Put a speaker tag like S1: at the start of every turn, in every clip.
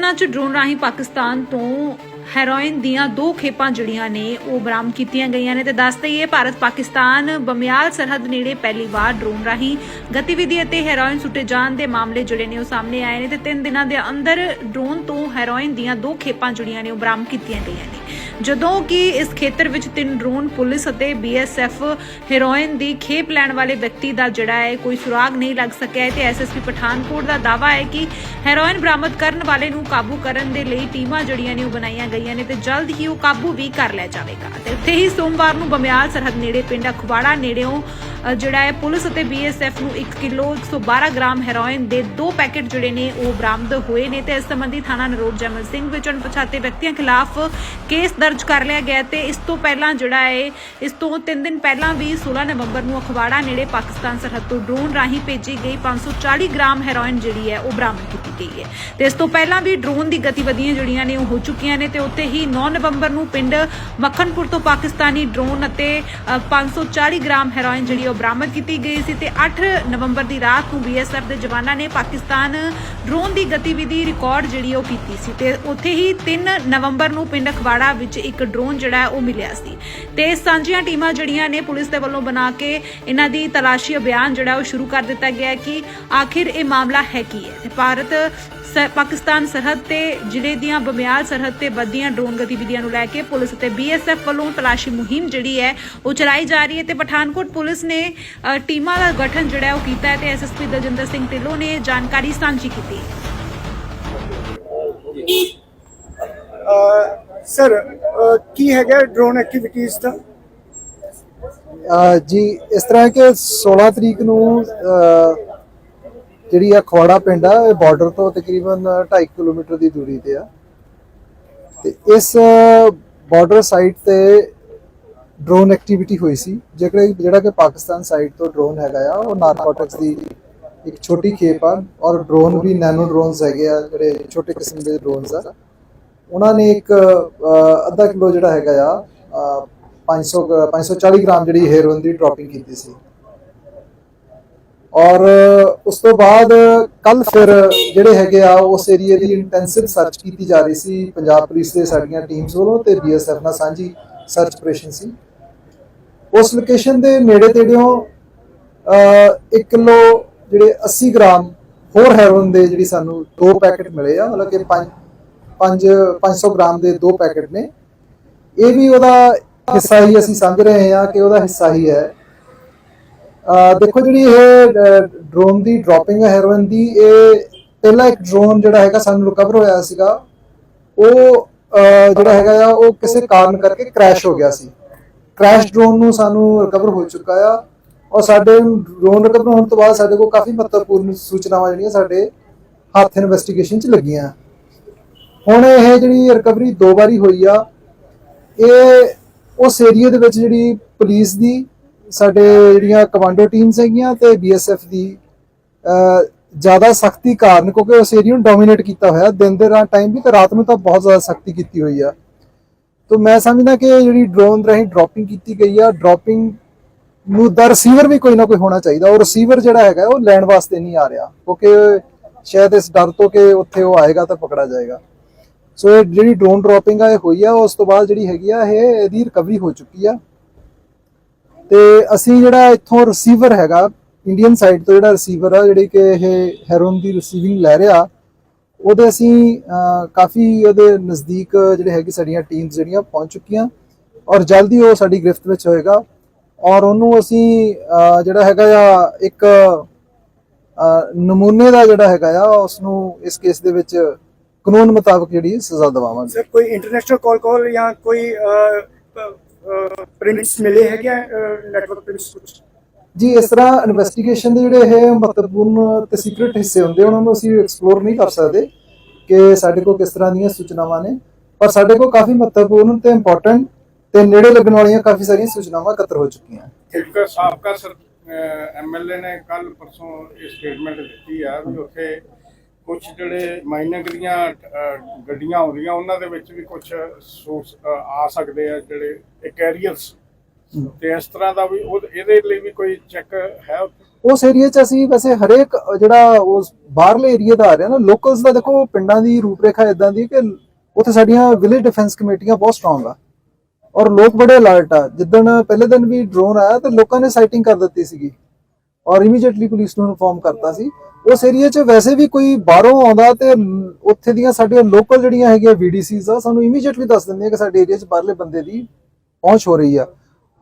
S1: ਦਿਨਾਂ 'ਚ ਡਰੋਨ ਰਾਹੀਂ ਪਾਕਿਸਤਾਨ ਤੋਂ ਹੈਰੋਇਨ ਦੀਆਂ ਦੋ ਖੇਪਾਂ ਜਿਹੜੀਆਂ ਨੇ, ਉਹ ਬਰਾਮਦ ਕੀਤੀਆਂ ਗਈਆਂ ਨੇ। ਤੇ ਦੱਸ ਦਈਏ, ਭਾਰਤ ਪਾਕਿਸਤਾਨ ਬਮਿਆਲ ਸਰਹੱਦ ਨੇੜੇ ਪਹਿਲੀ ਵਾਰ ਡਰੋਨ ਰਾਹੀਂ ਗਤੀਵਿਧੀ ਅਤੇ ਹੈਰੋਇਨ ਸੁੱਟੇ ਜਾਣ ਦੇ ਮਾਮਲੇ ਜਿਹੜੇ ਨੇ, ਉਹ ਸਾਹਮਣੇ ਆਏ ਨੇ। ਤੇ ਤਿੰਨ ਦਿਨਾਂ ਦੇ ਅੰਦਰ ਡਰੋਨ ਤੋਂ ਹੈਰੋਇਨ ਦੀਆਂ ਦੋ ਖੇਪਾਂ ਜਿਹੜੀਆਂ ਨੇ, ਉਹ ਬਰਾਮਦ ਕੀਤੀਆਂ ਗਈਆਂ ਨੇ। ਜਦੋਂ ਕਿ ਇਸ ਖੇਤਰ ਵਿੱਚ ਤਿੰਨ ਡਰੋਨ ਪੁਲਿਸ ਅਤੇ ਬੀਐਸਐਫ ਹੈਰੋਇਨ ਦੀ ਖੇਪ ਲੈਣ ਵਾਲੇ ਵਿਅਕਤੀ ਦਾ ਜਿਹੜਾ ਹੈ ਕੋਈ ਸੁਰਾਗ ਨਹੀਂ ਲੱਗ ਸਕਿਆ ਹੈ ਤੇ ਐਸਐਸਪੀ ਪਠਾਨਕੋਟ ਦਾ ਦਾਅਵਾ ਹੈ ਕਿ ਹੈਰੋਇਨ ਬਰਾਮਦ ਕਰਨ ਵਾਲੇ ਨੂੰ ਕਾਬੂ ਕਰਨ ਦੇ ਲਈ ਟੀਮਾਂ ਜਿਹੜੀਆਂ ਨੇ ਉਹ ਬਣਾਈਆਂ ਗਈਆਂ ਨੇ ਤੇ ਜਲਦ ਹੀ ਉਹ ਕਾਬੂ ਵੀ ਕਰ ਲਿਆ ਜਾਵੇਗਾ। ਤੇ ਉੱਥੇ ਹੀ ਸੋਮਵਾਰ ਨੂੰ ਬਮਿਆਲ ਸਰਹੱਦ ਨੇੜੇ ਪਿੰਡ ਅਖਵਾੜਾ ਨੇੜਿਓਂ ਜਿਹੜਾ ਹੈ ਪੁਲਿਸ ਅਤੇ ਬੀਐਸਐਫ ਨੂੰ 1 ਕਿਲੋ 112 ਗ੍ਰਾਮ ਹੈਰੋਇਨ ਦੇ ਦੋ ਪੈਕੇਟ ਜਿਹੜੇ ਨੇ ਉਹ ਬਰਾਮਦ ਹੋਏ ਨੇ ਤੇ ਇਸ ਸੰਬੰਧੀ ਥਾਣਾ ਨਰੋਟ ਜਮਲ ਸਿੰਘ ਵਿੱਚ ਅਣਪਛਾਤੇ ਵਿਅਕਤੀਆਂ ਖਿਲਾਫ ਕੇਸ ਦਰਜ ਕਰ ਲਿਆ ਗਿਆ ਤੇ ਇਸ ਤੋਂ ਪਹਿਲਾਂ ਜਿਹੜਾ ਹੈ ਇਸ ਤੋਂ 3 ਦਿਨ ਪਹਿਲਾਂ ਵੀ 16 ਨਵੰਬਰ ਨੂੰ ਅਖਵਾੜਾ ਨੇੜੇ ਪਾਕਿਸਤਾਨ ਸਰਹੱਦ ਤੋਂ ਡਰੋਨ ਰਾਹੀਂ ਭੇਜੀ ਗਈ 540 ਗ੍ਰਾਮ ਹੈਰੋਇਨ ਜਿਹੜੀ ਹੈ ਉਹ ਬਰਾਮਦ ਕੀਤੀ ਗਈ ਹੈ। ਤੇ ਇਸ ਤੋਂ ਪਹਿਲਾਂ ਵੀ ਡਰੋਨ ਦੀ ਗਤੀਵਿਧੀਆਂ ਜਿਹੜੀਆਂ ਨੇ ਉਹ ਹੋ ਚੁੱਕੀਆਂ ਨੇ ਤੇ ਉੱਥੇ ਹੀ 9 ਨਵੰਬਰ ਨੂੰ ਪਿੰਡ ਮੱਖਣਪੁਰ ਤੋਂ ਪਾਕਿਸਤਾਨੀ ਡਰੋਨ ਅਤੇ ਅ, 540 ਗ੍ਰਾਮ ਹੈਰੋਇਨ ਜਿਹੜੀ ਉਹ ਬਰਾਮਦ ਕੀਤੀ ਗਈ ਸੀ ਤੇ 8 ਨਵੰਬਰ ਦੀ ਰਾਤ ਨੂੰ ਬੀਐਸਐਫ ਦੇ ਜਵਾਨਾਂ ਨੇ ਪਾਕਿਸਤਾਨ ਡਰੋਨ ਦੀ ਗਤੀਵਿਧੀ ਰਿਕਾਰਡ ਜਿਹੜੀ ਉਹ ਕੀਤੀ ਸੀ ਤੇ ਉੱਥੇ ਹੀ 3 ਨਵੰਬਰ ਨੂੰ ਪਿੰਡ ਅਖਵਾੜਾ ਵਿੱਚ ਇੱਕ ਡਰੋਨ ਜਿਹੜਾ ਉਹ ਮਿਲਿਆ ਸੀ। ਤੇ ਸਾਂਝੀਆਂ ਟੀਮਾਂ ਜਿਹੜੀਆਂ ਨੇ ਪੁਲਿਸ ਦੇ ਵੱਲੋਂ ਬਣਾ ਕੇ ਇਹਨਾਂ ਦੀ ਤਲਾਸ਼ੀ ਅਭਿਆਨ ਜਿਹੜਾ ਉਹ ਸ਼ੁਰੂ ਕਰ ਦਿੱਤਾ ਗਿਆ ਕਿ ਆਖਿਰ ਇਹ ਮਾਮਲਾ ਹੈ ਕੀ ਹੈ। ਤੇ ਭਾਰਤ ਪਾਕਿਸਤਾਨ ਸਰਹੱਦ ਤੇ ਜ਼ਿਲ੍ਹੇ ਦੀਆਂ ਬਮਿਆਲ ਸਰਹੱਦ ਤੇ ਵੱਧਦੀਆਂ ਡਰੋਨ ਗਤੀਵਿਧੀਆਂ ਨੂੰ ਲੈ ਕੇ ਪੁਲਿਸ ਅਤੇ ਬੀਐਸਐਫ ਵੱਲੋਂ ਤਲਾਸ਼ੀ ਮੁਹਿੰਮ ਜਿਹੜੀ ਹੈ ਉਹ ਚਲਾਈ ਜਾ ਰਹੀ ਹੈ ਤੇ ਪਠਾਨਕੋਟ ਪੁਲਿਸ ਨੇ ਟੀਮਾਂ ਦਾ ਗਠਨ ਜਿਹੜਾ ਉਹ ਕੀਤਾ ਹੈ ਤੇ ਐਸਐਸਪੀ ਦਲਜਿੰਦਰ ਸਿੰਘ ਢਿੱਲੋਂ ਨੇ ਜਾਣਕਾਰੀ ਸਾਂਝੀ ਕੀਤੀ
S2: ਸਰ ਕੀ ਹੈਗਾ ਡਰੋਨ ਐਕਟੀਵਿਟੀਜ਼ ਦਾ?
S3: ਜੀ ਇਸ ਤਰ੍ਹਾਂ ਕਿ 16 ਤਰੀਕ ਨੂੰ ਜਿਹੜੀ ਆ ਖਵਾੜਾ ਪਿੰਡ ਆ ਇਹ ਬਾਰਡਰ ਤੋਂ ਤਕਰੀਬਨ 2.5 ਕਿਲੋਮੀਟਰ ਦੀ ਦੂਰੀ ਤੇ ਆ। ਤੇ ਇਸ ਬਾਰਡਰ ਸਾਈਟ ਤੇ ਡਰੋਨ ਐਕਟੀਵਿਟੀ ਹੋਈ ਸੀ। ਜਿਹੜਾ ਜਿਹੜਾ ਕਿ ਪਾਕਿਸਤਾਨ ਸਾਈਡ ਤੋਂ ਡਰੋਨ ਹੈਗਾ ਆ ਉਹ ਨਾਰਕੋਟਿਕਸ ਦੀ ਇੱਕ ਛੋਟੀ ਖੇਪ ਆ ਔਰ ਡਰੋਨ ਵੀ ਨੈਨੋ ਡਰੋਨਸ ਹੈਗੇ ਆ ਜਿਹੜੇ ਛੋਟੇ ਕਿਸਮ ਦੇ ਡਰੋਨਸ ਆ। ਉਹਨਾਂ ਨੇ ਇੱਕ ਅੱਧਾ ਕਿਲੋ ਜਿਹੜਾ ਹੈਗਾ ਆ ਅਹ, 500 ਗ- 540 ਗ੍ਰਾਮ ਜਿਹੜੀ ਹੈਰੋਇਨ ਦੀ ਡ੍ਰੌਪਿੰਗ ਕੀਤੀ ਸੀ। ਔਰ ਉਸ ਤੋਂ ਬਾਅਦ ਕੱਲ ਫਿਰ ਜਿਹੜੇ ਹੈਗੇ ਆ, ਉਸ ਏਰੀਆ ਦੀ ਇੰਟੈਂਸਿਵ ਸਰਚ ਕੀਤੀ ਜਾ ਰਹੀ ਸੀ। ਪੰਜਾਬ ਪੁਲਿਸ ਦੇ ਸਾਡੀਆਂ ਟੀਮਸ ਵੱਲੋਂ ਤੇ ਬੀਐਸਐਫ ਨਾਲ ਸਾਂਝੀ ਸਰਚ ਆਪਰੇਸ਼ਨ ਸੀ। ਉਸ ਲੋਕੇਸ਼ਨ ਦੇ ਨੇੜੇ ਤੇੜਿਓਂ 1 ਕਿਲੋ ਜਿਹੜੇ 80 ਗ੍ਰਾਮ ਹੋਰ ਹੈਰੋਇਨ ਦੇ ਜਿਹੜੀ ਸਾਨੂੰ ਦੋ ਪੈਕੇਟ ਮਿਲੇ ਆ, ਮਤਲਬ ਕਿ 5 5 500 ਗ੍ਰਾਮ ਦੇ ਦੋ ਪੈਕੇਟ ਨੇ। ਇਹ ਵੀ ਉਹਦਾ ਹਿੱਸਾ ਹੀ ਅਸੀਂ ਸਮਝ ਰਹੇ ਹਾਂ ਕਿ ਉਹਦਾ ਹਿੱਸਾ ਹੀ ਹੈ। ਦੇਖੋ ਜਿਹੜੀ ਇਹ ਡਰੋਨ ਦੀ ਡ੍ਰੌਪਿੰਗ ਹੈ ਹੈਰੋਇਨ ਦੀ, ਇਹ ਪਹਿਲਾ ਇੱਕ ਡਰੋਨ ਜਿਹੜਾ ਹੈਗਾ ਸਾਨੂੰ ਰਿਕਵਰ ਹੋਇਆ ਸੀਗਾ, ਉਹ ਜਿਹੜਾ ਹੈਗਾ ਆ, ਉਹ ਕਿਸੇ ਕਾਰਨ ਕਰਕੇ ਕ੍ਰੈਸ਼ ਹੋ ਗਿਆ ਸੀ। ਕ੍ਰੈਸ਼ ਡਰੋਨ ਨੂੰ ਸਾਨੂੰ ਰਿਕਵਰ ਹੋ ਚੁੱਕਾ ਆ ਔਰ ਸਾਡੇ ਡਰੋਨ ਰਿਕਵਰ ਹੋਣ ਤੋਂ ਬਾਅਦ ਸਾਡੇ ਕੋਲ ਕਾਫੀ ਮਹੱਤਵਪੂਰਨ ਸੂਚਨਾਵਾਂ ਜਿਹੜੀਆਂ ਸਾਡੇ ਹੱਥ ਇਨਵੈਸਟੀਗੇਸ਼ਨ 'ਚ ਲੱਗੀਆਂ। ਹੁਣ ਇਹ ਜਿਹੜੀ ਰਿਕਵਰੀ ਦੋ ਵਾਰੀ ਹੋਈ ਆ, ਇਹ ਉਸ ਏਰੀਆ ਦੇ ਵਿੱਚ ਜਿਹੜੀ ਪੁਲਿਸ ਦੀ ਸਾਡੇ ਜਿਹੜੀਆਂ ਕਮਾਂਡੋ ਟੀਮਸ ਹੈਗੀਆਂ ਤੇ ਬੀਐਸਐਫ ਦੀ ਜ਼ਿਆਦਾ ਸਖਤੀ ਕਾਰਨ, ਕਿਉਂਕਿ ਉਸ ਏਰੀਆ ਨੂੰ ਡੋਮੀਨੇਟ ਕੀਤਾ ਹੋਇਆ, ਦਿਨ ਦੇ ਰਾਤ ਟਾਈਮ ਵੀ ਤੇ ਰਾਤ ਨੂੰ ਤਾਂ ਬਹੁਤ ਜ਼ਿਆਦਾ ਸਖਤੀ ਕੀਤੀ ਹੋਈ ਆ। ਤੋਂ ਮੈਂ ਸਮਝਦਾ ਕਿ ਜਿਹੜੀ ਡਰੋਨ ਰਾਹੀਂ ਡ੍ਰੌਪਿੰਗ ਕੀਤੀ ਗਈ ਆ ਡ੍ਰੌਪਿੰਗ ਨੂੰ ਦਾ ਰਿਸੀਵਰ ਵੀ ਕੋਈ ਨਾ ਕੋਈ ਹੋਣਾ ਚਾਹੀਦਾ। ਉਹ ਰਿਸੀਵਰ ਜਿਹੜਾ ਹੈਗਾ, ਉਹ ਲੈਣ ਵਾਸਤੇ ਨਹੀਂ ਆ ਰਿਹਾ, ਕਿਉਂਕਿ ਸ਼ਾਇਦ ਇਸ ਡਰ ਤੋਂ ਕਿ ਉੱਥੇ ਉਹ ਆਏਗਾ ਤਾਂ ਪਕੜਾ ਜਾਏਗਾ। ਸੋ ਇਹ ਜਿਹੜੀ ਡਰੋਨ ਡ੍ਰੌਪਿੰਗ ਆ, ਇਹ ਹੋਈ ਆ, ਉਸ ਤੋਂ ਬਾਅਦ ਜਿਹੜੀ ਹੈਗੀ ਆ, ਇਹ ਇਹਦੀ ਰਿਕਵਰੀ ਹੋ ਚੁੱਕੀ ਆ। ਤੇ ਅਸੀਂ ਜਿਹੜਾ ਇੱਥੋਂ ਰਿਸੀਵਰ ਹੈਗਾ ਇੰਡੀਅਨ ਸਾਈਡ ਤੋਂ ਜਿਹੜਾ ਰਿਸੀਵਰ ਆ, ਜਿਹੜੀ ਕਿ ਇਹ ਹੈਰੋਨ ਦੀ ਰਿਸੀਵਿੰਗ ਲੈ ਰਿਹਾ, ਉਹਦੇ ਅਸੀਂ ਕਾਫੀ ਉਹਦੇ ਨਜ਼ਦੀਕ ਜਿਹੜੇ ਹੈਗੀ ਸਾਡੀਆਂ ਟੀਮਸ ਜਿਹੜੀਆਂ ਪਹੁੰਚ ਚੁੱਕੀਆਂ ਔਰ ਜਲਦੀ ਉਹ ਸਾਡੀ ਗ੍ਰਿਫਤ ਵਿੱਚ ਹੋਏਗਾ ਔਰ ਉਹਨੂੰ ਅਸੀਂ ਜਿਹੜਾ ਹੈਗਾ ਆ, ਇੱਕ ਨਮੂਨੇ ਦਾ ਜਿਹੜਾ ਹੈਗਾ ਆ ਉਸ ਨੂੰ ਇਸ ਕੇਸ ਦੇ ਵਿੱਚ ਕਾਨੂੰਨ ਮੁਤਾਬਕ ਜਿਹੜੀ ਸਜ਼ਾ ਦਿਵਾਵਾਂਗੇ।
S2: ਸਰ, ਕੋਈ ਇੰਟਰਨੈਸ਼ਨਲ ਕਾਲ ਕਾਲ ਜਾਂ ਕੋਈ ਪ੍ਰਿੰਟਸ ਮਿਲੇ ਹੈਗੇ ਨੈਟਵਰਕ ਪ੍ਰਿੰਟਸ ਕੁਝ
S3: ਜੀ ਇਸ ਤਰ੍ਹਾਂ ਇਨਵੈਸਟੀਗੇਸ਼ਨ ਦੇ ਜਿਹੜੇ ਇਹ ਮਹੱਤਵਪੂਰਨ ਤੇ ਸੀਕ੍ਰੀਟ ਹਿੱਸੇ ਹੁੰਦੇ ਉਹਨਾਂ ਨੂੰ ਅਸੀਂ ਐਕਸਪਲੋਰ ਨਹੀਂ ਕਰ ਸਕਦੇ ਕਿ ਸਾਡੇ ਕੋਲ ਕਿਸ ਤਰ੍ਹਾਂ ਦੀਆਂ ਸੂਚਨਾਵਾਂ ਨੇ। ਪਰ ਸਾਡੇ ਕੋਲ ਕਾਫੀ ਮਹੱਤਵਪੂਰਨ ਤੇ ਇੰਪੋਰਟੈਂਟ ਤੇ ਨੇੜੇ ਲੱਗਣ ਵਾਲੀਆਂ ਕਾਫੀ ਸਾਰੀਆਂ ਸੂਚਨਾਵਾਂ ਇਕੱਤਰ ਹੋ ਚੁੱਕੀਆਂ।
S4: ਇੱਕ ਸਾਬਕਾ ਐਮਐਲਏ ਨੇ ਕੱਲ ਪਰਸੋਂ ਇਹ ਸਟੇਟਮੈਂਟ ਦਿੱਤੀ ਆ ਵੀ ਉੱਥੇ ਕੁਝ ਜਿਹੜੇ ਮਾਈਨਿੰਗ ਦੀਆਂ ਗੱਡੀਆਂ ਆਉਂਦੀਆਂ ਉਹਨਾਂ ਦੇ ਵਿੱਚ ਵੀ ਕੁਝ ਸੋਰਸ ਆ ਸਕਦੇ ਆ ਜਿਹੜੇ ਕੈਰੀਅਰਸ ਤੇ ਇਸ ਤਰ੍ਹਾਂ ਦਾ ਵੀ ਉਹ ਇਹਦੇ ਲਈ ਵੀ ਕੋਈ ਚੈੱਕ ਹੈ ਉੱਥੇ?
S3: ਉਸ ਏਰੀਆ 'ਚ ਅਸੀਂ ਵੈਸੇ ਹਰੇਕ ਜਿਹੜਾ ਉਸ ਬਾਹਰਲੇ ਏਰੀਆ ਦਾ ਆ ਰਿਹਾ ਨਾ ਲੋਕਲਸ ਦਾ ਦੇਖੋ ਪਿੰਡਾਂ ਦੀ ਰੂਪਰੇਖਾ ਇਦਾਂ ਦੀ ਕਿ ਉੱਥੇ ਸਾਡੀਆਂ ਵਿਲੇਜ ਡਿਫੈਂਸ ਕਮੇਟੀਆਂ ਬਹੁਤ ਸਟਰੋਂਗ ਆ। ਔਰ ਲੋਕ ਬੜੇ ਅਲਰਟ ਆ। ਜਿੱਦਣ ਪਹਿਲੇ ਦਿਨ ਵੀ ਡਰੋਨ ਆਇਆ ਤੇ ਲੋਕਾਂ ਨੇ ਸਾਈਟਿੰਗ ਕਰ ਦਿੱਤੀ ਸੀਗੀ। ਔਰ ਇਮੀਡੀਏਟਲੀ ਪੁਲਿਸ ਨੂੰ ਇਨਫੋਰਮ ਕਰਤਾ ਸੀ। ਉਸ ਏਰੀਆ 'ਚ ਵੈਸੇ ਵੀ ਕੋਈ ਬਾਹਰੋਂ ਆਉਂਦਾ ਤੇ ਉੱਥੇ ਦੀਆਂ ਸਾਡੀਆਂ ਲੋਕਲ ਜਿਹੜੀਆਂ ਹੈਗੀਆਂ ਵੀਡੀਸੀਜ਼ ਆ, ਸਾਨੂੰ ਇਮੀਡੀਏਟਲੀ ਦੱਸ ਦਿੰਦੀਆਂ ਕਿ ਸਾਡੇ ਏਰੀਆ 'ਚ ਬਾਹਰਲੇ ਬੰਦੇ ਦੀ ਪਹੁੰਚ ਹੋ ਰਹੀ ਆ।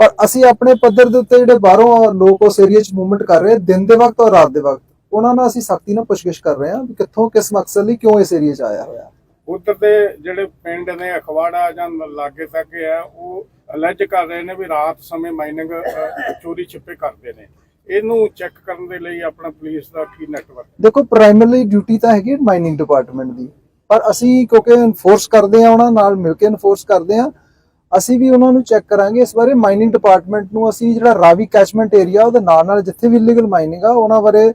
S3: ਪਰ ਅਸੀਂ ਆਪਣੇ ਪੱਧਰ ਦੇ ਉੱਤੇ ਜਿਹੜੇ ਬਾਹਰੋਂ ਲੋਕ ਉਸ ਏਰੀਆ 'ਚ ਮੂਵਮੈਂਟ ਕਰ ਰਹੇ, ਦਿਨ ਦੇ ਵਕਤ ਔਰ ਰਾਤ ਦੇ ਵਕਤ, ਉਹਨਾਂ ਨਾਲ ਅਸੀਂ ਸਖਤੀ ਨਾਲ ਪੁੱਛਗਿੱਛ ਕਰ ਰਹੇ ਹਾਂ ਵੀ ਕਿੱਥੋਂ, ਕਿਸ ਮਕਸਦ ਲਈ ਕਿਉਂ ਇਸ ਏਰੀਆ 'ਚ ਆਇਆ ਹੋਇਆ।
S4: ਉਧਰ ਦੇ ਜਿਹੜੇ ਪਿੰਡ ਨੇ ਅਖਵਾੜਾ ਜਾਂ ਲਾਗੇ ਤੱਕੇ ਆ, ਉਹ ਅਲੈਜ ਕਰ ਰਹੇ ਨੇ ਵੀ ਰਾਤ ਸਮੇਂ ਮਾਈਨਿੰਗ ਚੋਰੀ ਛਿਪੇ ਕਰਦੇ ਨੇ। ਇਹਨੂੰ ਚੈੱਕ ਕਰਨ ਦੇ ਲਈ ਆਪਣਾ ਪੁਲਿਸ ਦਾ ਕੀ ਨੈਟਵਰਕ
S3: ਦੇਖੋ ਪ੍ਰਾਇਮਰੀ ਡਿਊਟੀ ਤਾਂ ਹੈਗੀ ਮਾਈਨਿੰਗ ਡਿਪਾਰਟਮੈਂਟ ਦੀ ਪਰ ਅਸੀਂ ਕਿਉਂਕਿ ਇਨਫੋਰਸ ਕਰਦੇ ਆ ਉਹਨਾਂ ਨਾਲ ਮਿਲ ਕੇ ਇਨਫੋਰਸ ਕਰਦੇ ਆ ਅਸੀਂ ਵੀ ਉਹਨਾਂ ਨੂੰ ਚੈੱਕ ਕਰਾਂਗੇ ਇਸ ਬਾਰੇ ਮਾਈਨਿੰਗ ਡਿਪਾਰਟਮੈਂਟ ਨੂੰ ਅਸੀਂ ਜਿਹੜਾ ਰਾਵੀ ਕੈਚਮੈਂਟ ਏਰੀਆ ਉਹਦੇ ਨਾਲ ਨਾਲ ਜਿੱਥੇ ਵੀ ਇਲੀਗਲ ਮਾਈਨਿੰਗ ਆ ਉਹਨਾਂ ਬਾਰੇ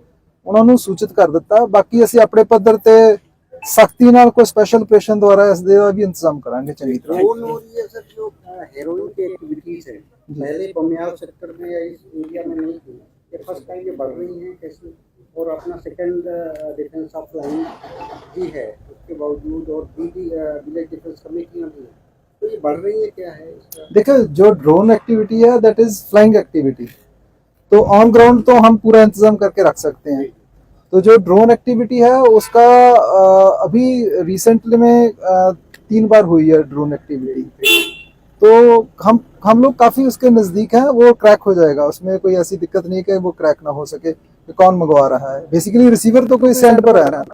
S3: ਉਹਨਾਂ ਨੂੰ ਸੂਚਿਤ ਕਰ ਦਿੱਤਾ ਬਾਕੀ ਅਸੀਂ ਆਪਣੇ ਪੱਧਰ ਤੇ ਸਖਤੀ ਨਾਲ ਕੋਈ ਸਪੈਸ਼ਲ ਆਪਰੇਸ਼ਨ ਦੁਆਰਾ ਇਸ ਦੇ ਦਾ ਵੀ ਇੰਤਜ਼ਾਮ ਕਰਾਂਗੇ ਚੰਗੀ ਤਰ੍ਹਾਂ
S5: ड्रोन और ये सब जो हेरोइन की एक्टिविटीज है पहले बमियाल सेक्टर में या इस एरिया में नहीं थी ये फ़र्स्ट टाइम ये बढ़ रही हैं कैसे और अपना सेकंड डिफेंस ऑफ़ लाइन भी है। उसके बावजूद और बीडी विलेज डिफेंस कमेटियाँ भी हैं। तो ये बढ़ रही है क्या है
S3: देखो जो ड्रोन एक्टिविटी है दैट इज़ फ्लाइंग एक्टिविटी तो ऑन ग्राउंड तो हम पूरा इंतज़ाम करके रख सकते हैं। तो जो ड्रोन एक्टिविटी है उसका अ, अभी रिसेंटली में अ, तीन बार हुई है ड्रोन एक्टिविटी तो हम हम लोग काफी उसके नजदीक हैं वो क्रैक हो जाएगा उसमें कोई ऐसी दिक्कत नहीं है कि वो क्रैक ना हो सके कि कौन मंगवा रहा है बेसिकली रिसीवर तो कोई सेंड पर है ना